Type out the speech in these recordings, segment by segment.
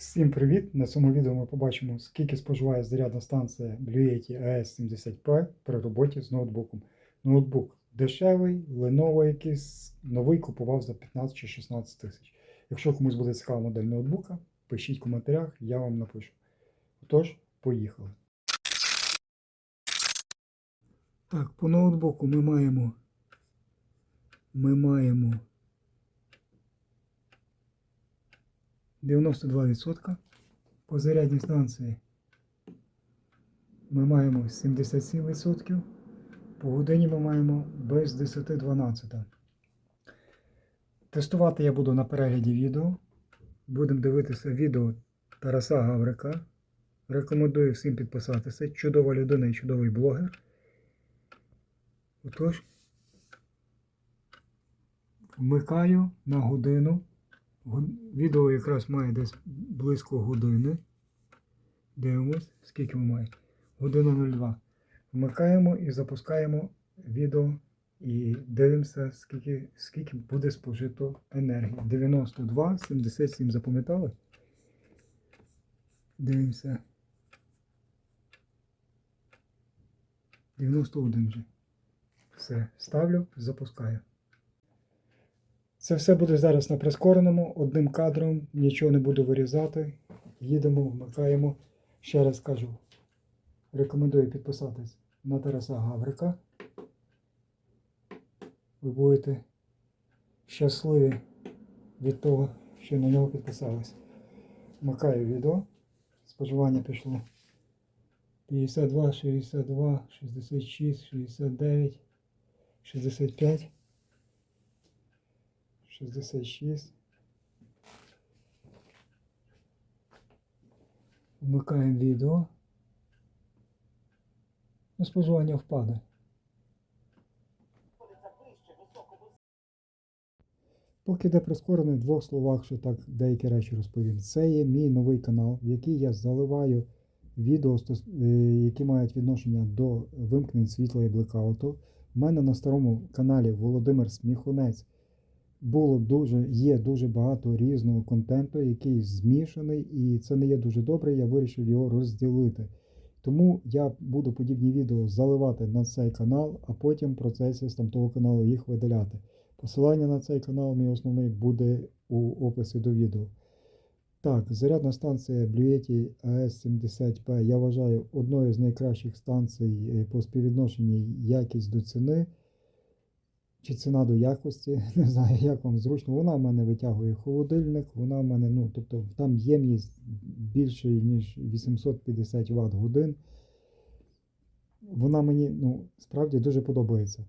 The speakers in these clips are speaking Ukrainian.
Всім привіт! На цьому відео ми побачимо, скільки споживає зарядна станція Bluetooth AS70P при роботі з ноутбуком. Ноутбук дешевий, Lenovo якийсь новий купував за 15 чи 16 тисяч. Якщо комусь буде цікава модель ноутбука, пишіть в коментарях, я вам напишу. Отож, поїхали. Так, по ноутбуку ми маємо. Ми маємо 92%. По зарядній станції ми маємо 77%. По годині ми маємо без 10-12. Тестувати я буду на перегляді відео. Будемо дивитися відео Тараса Гаврика. Рекомендую всім підписатися. Чудова людина і чудовий блогер. Отож, вмикаю на годину. Відео якраз має десь близько години. Дивимось, скільки ми має. Година 02. Вмикаємо і запускаємо відео і дивимося, скільки, скільки буде спожито енергії. 92, 77 запам'ятали? Дивимося. 91 вже. Все, ставлю, запускаю. Це все буде зараз на прискореному, одним кадром, нічого не буду вирізати. Їдемо, вмикаємо. Ще раз кажу, рекомендую підписатись на Тараса Гаврика. Ви будете щасливі від того, що на нього підписались. Вмикаю відео. Споживання пішло 52, 62, 66, 69, 65. 66. Вмикаємо відео. Ну, споживання впаде. Поки йде прискорений, в двох словах, що так деякі речі розповім. Це є мій новий канал, в який я заливаю відео, е, які мають відношення до вимкнень світла і блекауту. У мене на старому каналі Володимир Сміхунець було дуже, є дуже багато різного контенту, який змішаний, і це не є дуже добре. Я вирішив його розділити. Тому я буду подібні відео заливати на цей канал, а потім в процесі з тамтого каналу їх видаляти. Посилання на цей канал, мій основний, буде у описі до відео. Так, зарядна станція Bluetooth AS70P я вважаю одною з найкращих станцій е, по співвідношенні якість до ціни чи ціна до якості, не знаю, як вам зручно. Вона в мене витягує холодильник, вона в мене, ну, тобто там ємність більше, ніж 850 Вт годин. Вона мені ну, справді дуже подобається.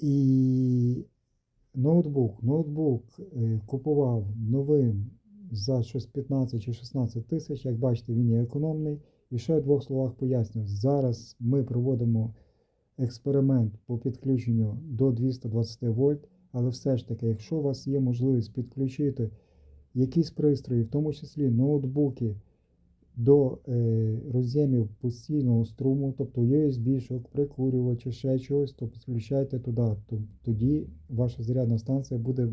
І ноутбук, ноутбук е, купував новим за щось 15 чи 16 тисяч. Як бачите, він є економний. І ще в двох словах поясню. Зараз ми проводимо експеримент по підключенню до 220 вольт, але все ж таки, якщо у вас є можливість підключити якісь пристрої, в тому числі ноутбуки, до е, роз'ємів постійного струму, тобто USB-шок, прикурювачі, ще чогось, то підключайте туди. То- Тоді ваша зарядна станція буде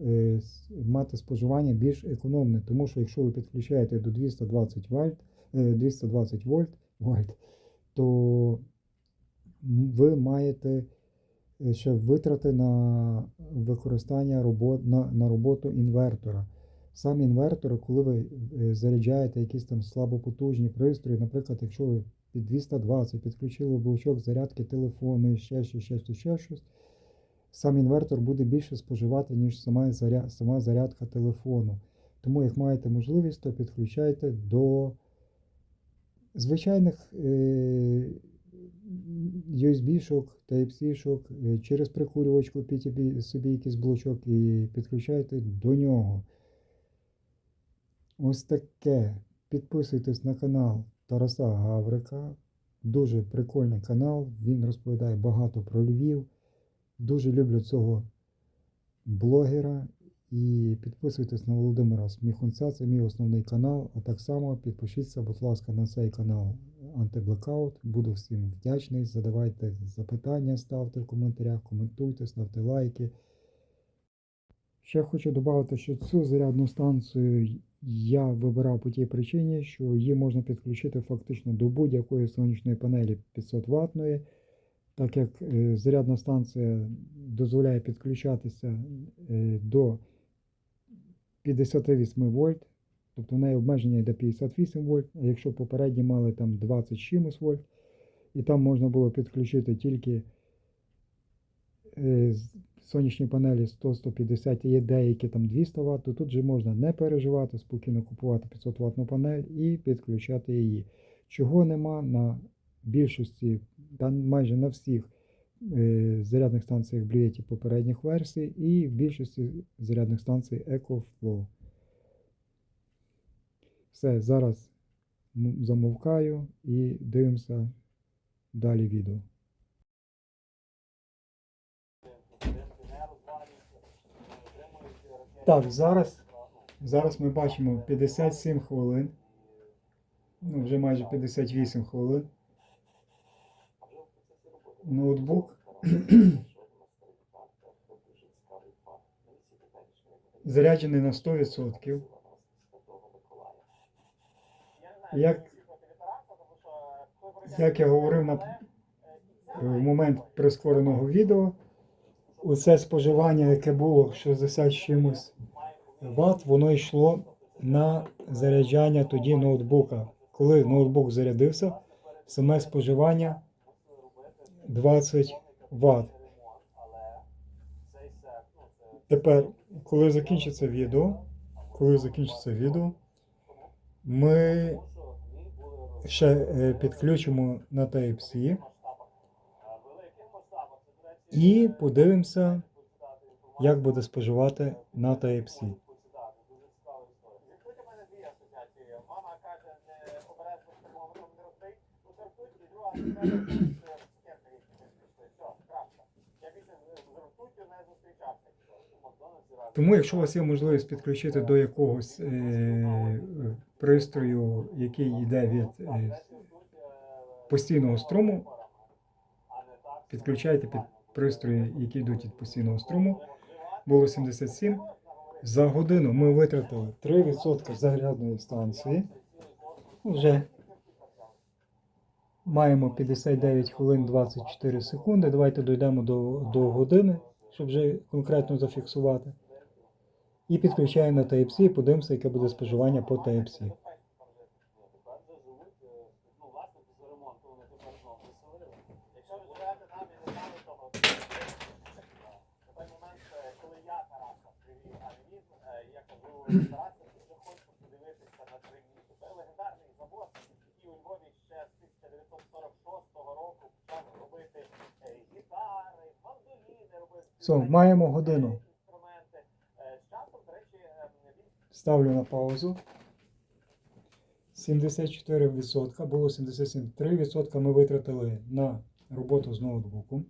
е, мати споживання більш економне, тому що якщо ви підключаєте до 220 вольт, е, 220 вольт, вольт то ви маєте е, ще витрати на використання робот, на, на роботу інвертора. Сам інвертор, коли ви е, заряджаєте якісь там слабопотужні пристрої, наприклад, якщо ви під 220 підключили блочок зарядки телефону, ще щось, ще щось, ще щось, сам інвертор буде більше споживати, ніж сама, заря, сама зарядка телефону. Тому, як маєте можливість, то підключайте до звичайних е, USB-шок, Type-C-шок, е, через прикурювач купіть собі- собі якийсь блочок і підключайте до нього. Ось таке. Підписуйтесь на канал Тараса Гаврика. Дуже прикольний канал. Він розповідає багато про Львів. Дуже люблю цього блогера. І підписуйтесь на Володимира Сміхунця, це мій основний канал. А так само підпишіться, будь ласка, на цей канал Антиблекаут. Буду всім вдячний. Задавайте запитання, ставте в коментарях, коментуйте, ставте лайки. Ще хочу додати, що цю зарядну станцію я вибирав по тій причині, що її можна підключити фактично до будь-якої сонячної панелі 500 ваттної, так як е, зарядна станція дозволяє підключатися е, до 58 вольт, тобто в неї обмеження йде 58 вольт, а якщо попередні мали там 20 чимось вольт, і там можна було підключити тільки е, сонячні панелі 100-150 і є деякі там 200 Вт, то тут же можна не переживати, спокійно купувати 500 ваттну панель і підключати її. Чого нема на більшості, та майже на всіх зарядних станціях Bluetooth попередніх версій і в більшості зарядних станцій EcoFlow. Все, зараз замовкаю і дивимося далі відео. Так, зараз, зараз ми бачимо 57 хвилин. Ну, вже майже 58 хвилин. Ноутбук. Заряджений на 100%. Як, як я говорив на, в момент прискореного відео, оце споживання, яке було 60 з чимось Вт, воно йшло на заряджання тоді ноутбука. Коли ноутбук зарядився, саме споживання 20 Вт. Тепер, коли закінчиться відео, коли закінчиться відео, ми ще е, підключимо на Type-C і подивимося, як буде споживати на Type-C. Відкрити мене дві асоціації. Мама каже, не обережно з термометром не розбий, ну жартують, і друга асоціація, що цукерки які не знайшли. Все, крапка. Я більше з з ртуттю не зустрічався. У Макдональдсі разом. Тому, якщо у вас є можливість підключити до якогось е, пристрою, який йде від е, постійного струму, підключайте під пристрої, які йдуть від постійного струму. Було 77. За годину ми витратили 3% зарядної станції. Вже маємо 59 хвилин 24 секунди. Давайте дійдемо до, до години, щоб вже конкретно зафіксувати. І підключаємо на Type-C і подивимося, яке буде споживання по Type-C. Тепер живуть, власне, після ремонту вони тепер знову. Якщо ви живете там і того, то той момент, коли я Тараса привів, а він, я Тараса, ти вже подивитися на три. Це легендарний завод, який у Львові ще з 1946 року почав робити гітари, мандоліни, робив Все, маємо годину. інструменти. Е, З часом, до речі, е, він Ставлю на паузу. 74%, було 77. 3% ми витратили на роботу з ноутбуком.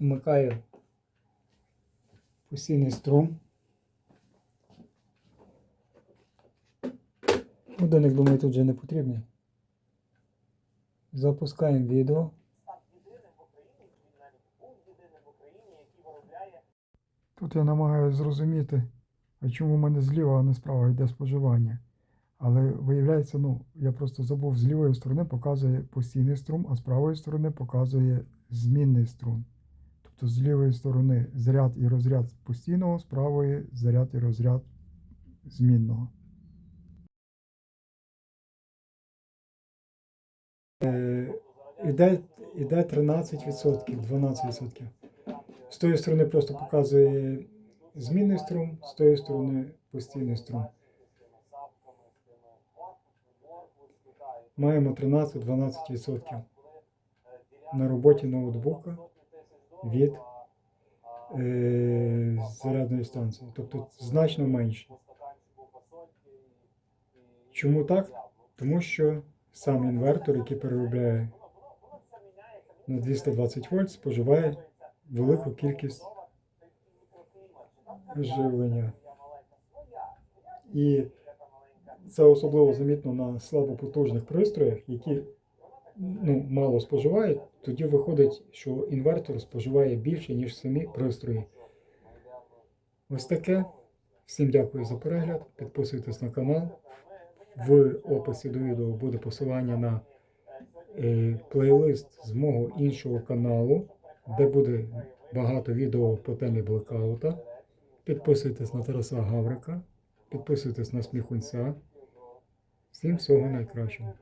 Вмикаю постійний струм. Годинник, думаю, тут вже не потрібний. Запускаємо відео. Тут я намагаюся зрозуміти, чому в мене зліва, а не справа йде споживання. Але виявляється, ну, я просто забув, з лівої сторони показує постійний струм, а з правої сторони показує змінний струм. Тобто з лівої сторони заряд і розряд постійного, з правої заряд і розряд змінного. Е, іде 13%, 12%. З тої сторони просто показує змінний струм, з тої сторони постійний струм. Маємо 13-12% на роботі ноутбука від е, зарядної станції. Тобто значно менше. Чому так? Тому що сам інвертор, який переробляє на 220 вольт, споживає велику кількість живлення. І це особливо замітно на слабопотужних пристроях, які ну, мало споживають. Тоді виходить, що інвертор споживає більше, ніж самі пристрої. Ось таке. Всім дякую за перегляд. Підписуйтесь на канал. В описі до відео буде посилання на е, плейлист з мого іншого каналу, де буде багато відео по темі блекаута. Підписуйтесь на Тараса Гаврика, підписуйтесь на Сміхунця. Всім всього найкращого.